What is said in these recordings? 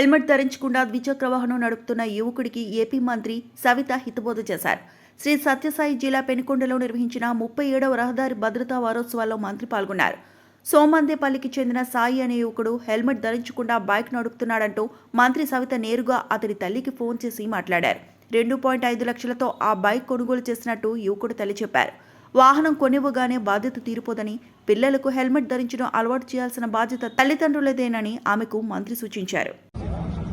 Helmet ధరించకుండా ద్విచక్ర వాహనం నడుపుతున్న యువకుడికి ఏపీ మంత్రి సవిత హితబోధ చేశారు. శ్రీ సత్యసాయి జిల్లా పెనుకొండలో నిర్వహించిన ముప్పై ఏడవ రహదారి భద్రతా వారోత్సవాల్లో మంత్రి పాల్గొన్నారు. సోమందేపల్లికి చెందిన సాయి అనే యువకుడు హెల్మెట్ ధరించకుండా బైక్ నడుపుతున్నాడంటూ మంత్రి సవిత నేరుగా అతడి తల్లికి ఫోన్ చేసి మాట్లాడారు. రెండు పాయింట్ ఐదు లక్షలతో ఆ బైక్ కొనుగోలు చేసినట్టు యువకుడు తల్లి చెప్పారు. వాహనం కొనివ్వగానే బాధ్యత తీరిపోదని పిల్లలకు హెల్మెట్ ధరించడం అలవాటు చేయాల్సిన బాధ్యత తల్లిదండ్రులదేనని ఆమెకు మంత్రి సూచించారు.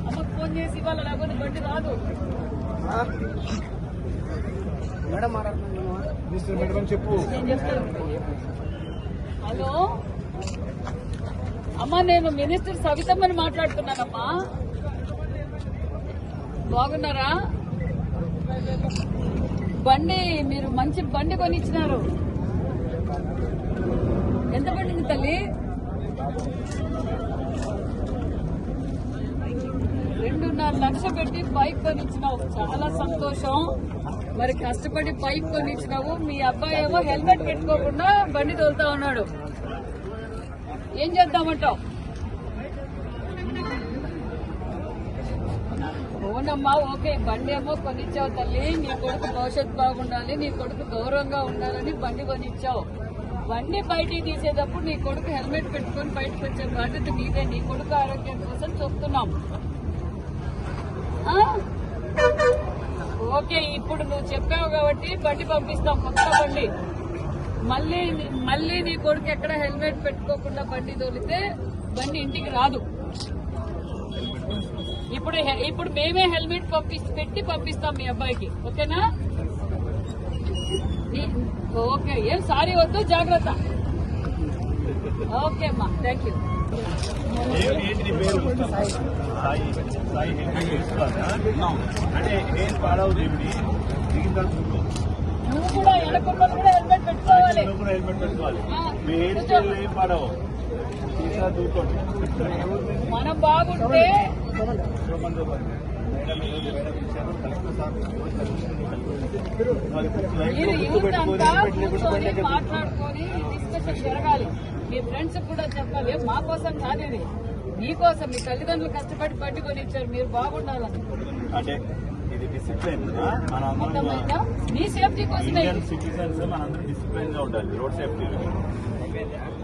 అమ్మకు ఫోన్ చేసి ఇవాళ లేకపోతే బండి రాదు. మేడం మాట్లాడుతున్నాను. చెప్పు. నేను చెప్తాను హలో? అమ్మా నేను మినిస్టర్ సవితమ్మని మాట్లాడుతున్నానమ్మా. బాగున్నారా? బండి మీరు మంచి బండి కొనిచ్చినారు. ఎంత పడింది తల్లి? లక్ష పెట్టి బైక్ కొనిచ్చినావు. చాలా సంతోషం. మరి కష్టపడి బైక్ కొనిచ్చినావు. మీ అబ్బాయి ఏమో హెల్మెట్ పెట్టుకోకుండా బండి తోలుతా ఉన్నాడు. ఏం చేద్దామంటావు? అవునమ్మా ఓకే బండి ఏమో కొనిచ్చావు తల్లి. నీ కొడుకు భవిష్యత్తు బాగుండాలి నీ కొడుకు గౌరవంగా ఉండాలని బండి కొనిచ్చావు. బండి బయటికి తీసేటప్పుడు నీ కొడుకు హెల్మెట్ పెట్టుకొని బయటకు వచ్చే బాధ్యత నీదే నీ కొడుకు ఆరోగ్యం కోసం చూస్తున్నాం ఓకే ఇప్పుడు నువ్వు చెప్పావు కాబట్టి బండి పంపిస్తాం కొత్త బండి. మళ్ళీ మళ్ళీ నీ కొడుకు ఎక్కడ హెల్మెట్ పెట్టుకోకుండా బండి తోలితే బండి ఇంటికి రాదు. ఇప్పుడు హె- ఇప్పుడు మేమే హెల్మెట్ పంపి పెట్టి పంపిస్తాం మీ అబ్బాయికి. ఓకేనా? ఓకే ఏం సారీ వద్దు జాగ్రత్త. ఓకే అమ్మా thank you Sai. Sai helmet తీసుకోవాలా? అంటే ఏం పాడవు దేవుడి? దిగిన తర్వాత నువ్వు కూడా వెనకున్న కూడా హెల్మెట్ పెట్టుకోవాలి. నువ్వు కూడా హెల్మెట్ పెట్టుకోవాలి. ఆ, మీ హెయిర్ స్టైల్ ఏం పాడవు? తీసా దూకోండి మనం బాగుంటే. మాట్లాడుకొని డిస్కషన్ జరగాలి. మీ ఫ్రెండ్స్ కూడా చెప్పాలి. మా కోసం కాదు మీకోసం మీ తల్లిదండ్రులు కష్టపడి బండి కొని ఇచ్చారు మీరు బాగుండాలని అంటే ఇది డిసిప్లిన్ మనందరం అర్థమైందా? మీ సేఫ్టీ ఇండియన్ సిటిజన్స్ మనందరం డిసిప్లిన్గా ఉండాలి రోడ్ సేఫ్టీ